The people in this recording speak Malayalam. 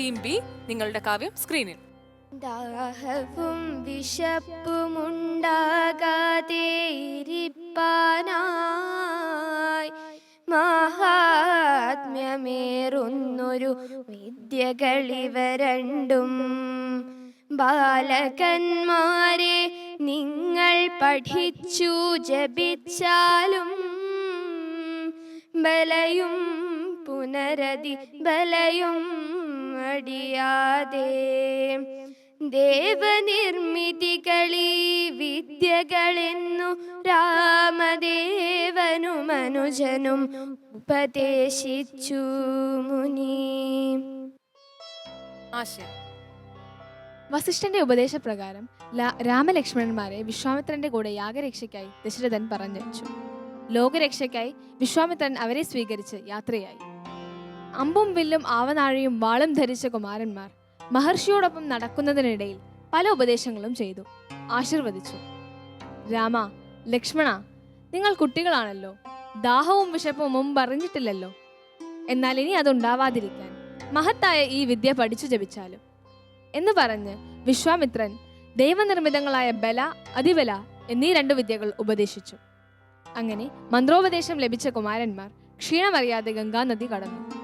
ടീം ബി നിങ്ങളുടെ കാവ്യം സ്ക്രീനിൽ ദാഹവും വിശപ്പുമുണ്ടാകാതെ ഇരിപ്പാനായി മഹാത്മ്യമേറുന്നൊരു വിദ്യകളിവ രണ്ടും ബാലകന്മാരെ നിങ്ങൾ പഠിച്ചു ജപിച്ചാലും ബലയും പുനരതി ബലയും അടിയാതെ ദേവനിർമ്മിതികളീ വിദ്യകളെന്നു രാമദേവനു മനുജനും ഉപദേശിച്ചു മുനി. വസിഷ്ഠന്റെ ഉപദേശപ്രകാരം രാമലക്ഷ്മണന്മാരെ വിശ്വാമിത്രന്റെ കൂടെ യാഗരക്ഷയ്ക്കായി ദശരഥൻ പറഞ്ഞു ലോകരക്ഷയ്ക്കായി വിശ്വാമിത്രൻ അവരെ സ്വീകരിച്ച് യാത്രയായി. അമ്പും വില്ലും ആവനാഴിയും വാളും ധരിച്ച കുമാരന്മാർ മഹർഷിയോടൊപ്പം നടക്കുന്നതിനിടയിൽ പല ഉപദേശങ്ങളും ചെയ്തു. ആശീർവദിച്ചു. രാമ ലക്ഷ്മണ നിങ്ങൾ കുട്ടികളാണല്ലോ. ദാഹവും വിശപ്പും മുമ്പ് അറിഞ്ഞിട്ടില്ലല്ലോ. എന്നാൽ ഇനി അതുണ്ടാവാതിരിക്കാൻ മഹത്തായ ഈ വിദ്യ പഠിച്ചു ജപിച്ചാലും. എന്ന് പറഞ്ഞ് വിശ്വാമിത്രൻ ദൈവനിർമ്മിതങ്ങളായ ബല അതിബല എന്നീ രണ്ട് വിദ്യകൾ ഉപദേശിച്ചു. അങ്ങനെ മന്ത്രോപദേശം ലഭിച്ച കുമാരന്മാർ ക്ഷീണമറിയാതെ ഗംഗാനദി കടന്നു.